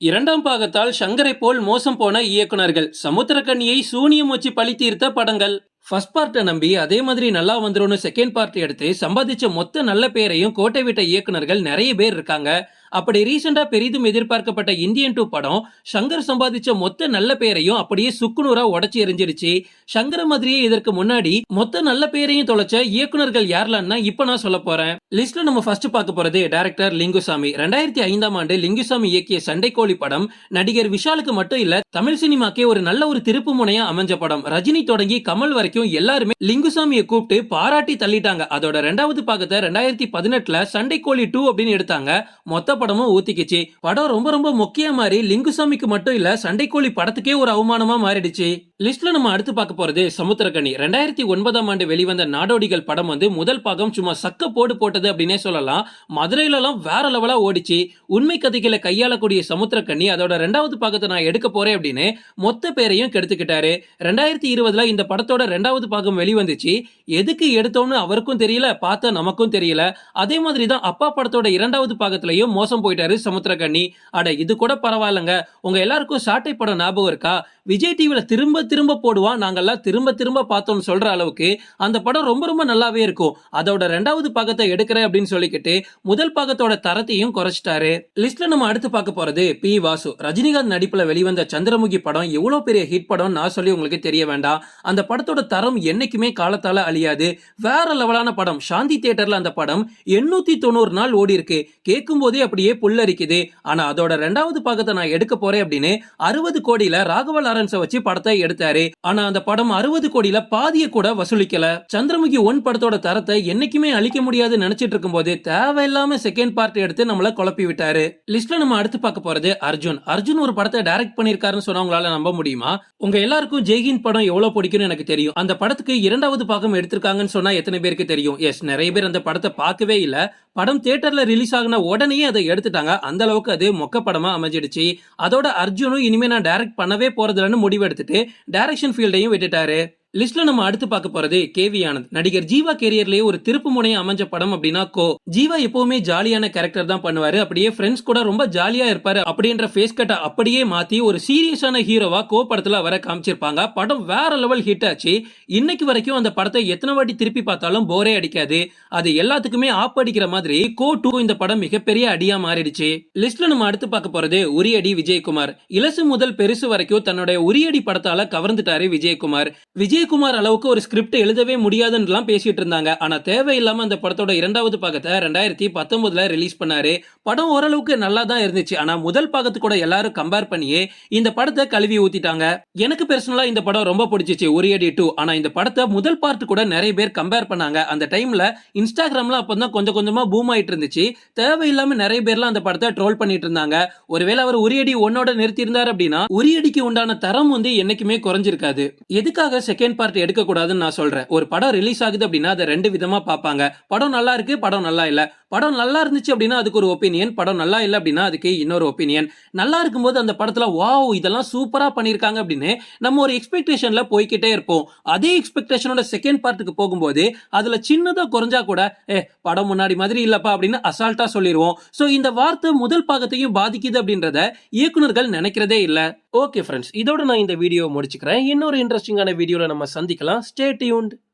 இரண்டாம் பாகத்தால் சங்கரை போல் மோசம் போன இயக்குனர்கள் சமுத்திரக்கண்ணியை சூனியம் வச்சு பழி தீர்த்த படங்கள் ஃபர்ஸ்ட் பார்ட்டை நம்பி அதே மாதிரி நல்லா வந்துடும் செகண்ட் பார்ட் எடுத்து சம்பாதிச்ச மொத்த நல்ல பேரையும் கோட்டை விட்ட இயக்குனர்கள் நிறைய பேர் இருக்காங்க. அப்படி ரீசெண்டா பெரிதும் எதிர்பார்க்கப்பட்ட இந்தியன் டூ படம் சங்கர் சம்பாதிச்ச மொத்த நல்ல பெயரையும் அப்படியே சுக்குநூறா உடச்சி எரிஞ்சிருச்சு சங்கர மாதிரியே இதற்கு முன்னாடி மொத்த நல்ல பெயரையும் தொலைச்ச இயக்குனர்கள் யாரெல்லாம் இப்ப நான் சொல்ல போறேன். லிஸ்ட்ல நம்ம ஃபர்ஸ்ட் பார்க்க போறது டைரக்டர் லிங்குசாமி. ரெண்டாயிரத்தி ஐந்தாம் ஆண்டு லிங்குசாமி இயக்கிய சண்டைக்கோழி படம் நடிகர் விஷாலுக்கு மட்டும் இல்ல தமிழ் சினிமாக்கே ஒரு நல்ல ஒரு திருப்பு முனையா அமைஞ்ச படம். ரஜினி தொடங்கி கமல் வரைக்கும் எல்லாருமே லிங்குசாமியை கூப்பிட்டு பாராட்டி தள்ளிட்டாங்க. அதோட ரெண்டாவது பாகத்தை ரெண்டாயிரத்தி பதினெட்டுல சண்டைக்கோழி டூ அப்படின்னு எடுத்தாங்க. மொத்த படமும் ஊத்திக்கிச்சு. படம் ரொம்ப ரொம்ப முக்கிய மாதிரி லிங்குசாமிக்கு மட்டும் இல்ல சண்டைக்கோழி படத்துக்கே ஒரு அவமானமா மாறிடுச்சு. லிஸ்ட்ல நம்ம அடுத்து பார்க்க போறது சமுத்திரக்கணி ரெண்டாயிரத்தி ஒன்பதாம் ஆண்டு வெளிவந்த நாடோடிகள் படம் வந்து முதல் பாகம் சும்மா சக்க போடு போட்டது அப்படின்னே சொல்லலாம். மதுரையில எல்லாம் வேற லெவலா ஓடிச்சு. உண்மை கதைகளை கையாளக்கூடிய சமுத்திரக்கண்ணி அதோட ரெண்டாவது பாகத்தை நான் எடுக்க போறேன் அப்படின்னு மொத்த பேரையும் கெடுத்துக்கிட்டாரு. ரெண்டாயிரத்தி இருபதுல இந்த படத்தோட ரெண்டாவது பாகம் வெளிவந்துச்சு. எதுக்கு எடுத்தோம்னு அவருக்கும் தெரியல பார்த்தா நமக்கும் தெரியல. அதே மாதிரி தான் அப்பா படத்தோட இரண்டாவது பாகத்திலையும் மோசம் போயிட்டாரு சமுத்திரக்கண்ணி அட இது கூட பரவாயில்லங்க. உங்க எல்லாருக்கும் சாட்டை படம் ஞாபகம் இருக்கா? விஜய் டிவில திரும்ப திரும்ப போடுவான் நாங்கெல்லாம் திரும்ப திரும்ப பார்த்தோம்னு சொல்ற அளவுக்கு அந்த படம் ரொம்ப ரொம்ப நல்லாவே இருக்கும். அதோட ரெண்டாவது பாகத்தை எடுக்கிறேன் அப்படின்னு சொல்லிக்கிட்டு முதல் பாகத்தோட தரத்தையும் குறைச்சிட்டாரு. லிஸ்ட்ல நம்ம அடுத்து பார்க்க போறது பி. வாசு. ரஜினிகாந்த் நடிப்புல வெளிவந்த சந்திரமுகி படம் எவ்வளவு பெரிய ஹிட் படம் நான் சொல்லி உங்களுக்கு தெரிய வேண்டாம். அந்த படத்தோட தரம் என்னைக்குமே காலத்தால அழியாது. வேற லெவலான படம். சாந்தி தியேட்டர்ல அந்த படம் எண்ணூத்தி தொண்ணூறு நாள் ஓடி இருக்கு. கேட்கும் போதே அப்படியே புல்லரிக்குது. ஆனா அதோட ரெண்டாவது பாகத்தை நான் எடுக்க போறேன் அப்படின்னு அறுபது கோடியில ராகவ லாரன்ஸை வச்சு படத்தை எடுத்து எடுத்தாரு ஆனா அந்த படம் அறுபது கோடியில பாதிய கூட வசூலிக்கல. சந்திரமுகி ஒன் படத்தோட தரத்தை என்னைக்குமே அழிக்க முடியாது நினைச்சிட்டு இருக்கும் போது தேவையில்லாம செகண்ட் பார்ட் எடுத்து நம்மள குழப்பி விட்டாரு. லிஸ்ட்ல நம்ம அடுத்து பார்க்க போறது அர்ஜுன். அர்ஜுன் ஒரு படத்தை டைரக்ட் பண்ணிருக்காருன்னு சொன்னா உங்களால நம்ப முடியுமா? உங்க எல்லாருக்கும் ஜெய்ஹிந்த் படம் எவ்வளவு பிடிக்கும்னு எனக்கு தெரியும். அந்த படத்துக்கு இரண்டாவது பாகம் எடுத்திருக்காங்கன்னு சொன்னா எத்தனை பேருக்கு தெரியும்? எஸ் நிறைய பேர் அந்த படத்தை பார்க்கவே இல்ல. படம் தியேட்டர்ல ரிலீஸ் ஆகின உடனே அதை எடுத்துட்டாங்க. அந்த அளவுக்கு அது மொக்க படமா அமைஞ்சிடுச்சு. அதோட அர்ஜுனும் இனிமே நான் டைரக்ட் பண்ணவே போறதில்லன்னு முடிவெடுத்துட்டு டைரக்ஷன் ஃபீல்டையும் விட்டுட்டாரு. லிஸ்ட்ல நம்ம அடுத்து பார்க்க போறது கேவி ஆனந்த் நடிகர் ஜீவா கேரியர்லயே ஒரு திருப்பு முனையை அமைஞ்ச படம் அப்படின்னா கோ. ஜீவா எப்பவுமே ஜாலியான கேரக்டர் தான் பண்ணுவாரு. அப்படியே ஃப்ரெண்ட்ஸ் கூட ரொம்ப ஜாலியா இருப்பாரு அப்படின்ற ஃபேஸ் கட்டை அப்படியே மாத்தி ஒரு சீரியஸான ஹீரோவா கோ படத்துல வர காமிச்சிருப்பாங்க. படம் வேற லெவல் ஹிட் ஆச்சு. இன்னைக்கு வரைக்கும் அந்த படத்தை எத்தனை வாட்டி திருப்பி பார்த்தாலும் போரே அடிக்காது. அது எல்லாத்துக்குமே ஆப் அடிக்கிற மாதிரி கோ டூ இந்த படம் மிகப்பெரிய அடியா மாறிடுச்சு. லிஸ்ட்ல நம்ம அடுத்து பார்க்க போறது உரியடி விஜயகுமார். இலசு முதல் பெருசு வரைக்கும் தன்னுடைய உரியடி படத்தால கவர்ந்துட்டாரு விஜயகுமார். விஜய் விஜயகுமார் அளவுக்கு ஒரு ஸ்கிரிப்ட் எழுதவே முடியாதுன்னுலாம் பேசிட்டு இருந்தாங்க. ஆனா தேவையில்லாம அந்த படத்தோட இரண்டாவது பாகத்தை ரெண்டாயிரத்தி பத்தொன்பதுல ரிலீஸ் பண்ணாரு. படம் ஓரளவுக்கு நல்லா தான் இருந்துச்சு. ஆனா முதல் பாகத்து கூட எல்லாரும் கம்பேர் பண்ணியே இந்த படத்தை கழுவி ஊத்திட்டாங்க. எனக்கு பர்சனலா இந்த படம் ரொம்ப பிடிச்சிச்சு உரியடி டூ ஆனா இந்த படத்தை முதல் பார்ட் கூட நிறைய பேர் கம்பேர் பண்ணாங்க. அந்த டைம்ல இன்ஸ்டாகிராம்ல அப்பதான் கொஞ்சம் கொஞ்சமா பூம் ஆயிட்டு இருந்துச்சு. தேவையில்லாம நிறைய பேர்லாம் அந்த படத்தை ட்ரோல் பண்ணிட்டு இருந்தாங்க. ஒருவேளை அவர் உரியடி ஒன்னோட நிறுத்தி இருந்தார் அப்படின்னா உரியடிக்கு உண்டான தரம் வந்து என்னைக்குமே குறைஞ்சிருக்காது. எதுக்காக செகண்ட் செகண்ட் பார்ட் எடுக்கக்கூடாதுன்னு நான் சொல்கிறேன் ஒரு படம் ரிலீஸ் ஆகுது அப்படின்னா அதை ரெண்டு விதமாக பார்ப்பாங்க. படம் நல்லா இருக்கு படம் நல்லா இல்லை. படம் நல்லா இருந்துச்சு அப்படின்னா அதுக்கு ஒரு ஒப்பீனியன் படம் நல்லா இல்லை அப்படின்னா அதுக்கு இன்னொரு ஒப்பீனியன் நல்லா இருக்கும்போது அந்த படத்தில் வாவ் இதெல்லாம் சூப்பராக பண்ணியிருக்காங்க அப்படின்னு நம்ம ஒரு எக்ஸ்பெக்டேஷனில் போய்கிட்டே இருப்போம். அதே எக்ஸ்பெக்டேஷனோட செகண்ட் பார்ட்டுக்கு போகும்போது அதில் சின்னதாக குறைஞ்சா கூட ஏ படம் முன்னாடி மாதிரி இல்லைப்பா அப்படின்னு அசால்ட்டாக சொல்லிடுவோம் ஸோ இந்த வார்த்தை முதல் பாகத்தையும் பாதிக்குது அப்படின்றத இயக்குநர்கள் நினைக்கிறதே இல்லை. ஓகே ஃப்ரெண்ட்ஸ் இதோட நான் இந்த வீடியோ முடிச்சுக்கிறேன். இன்னொரு இன்ட்ரெஸ்டிங்கான வீடியோவில் நம்ம நம்ம சந்திக்கலாம். Stay tuned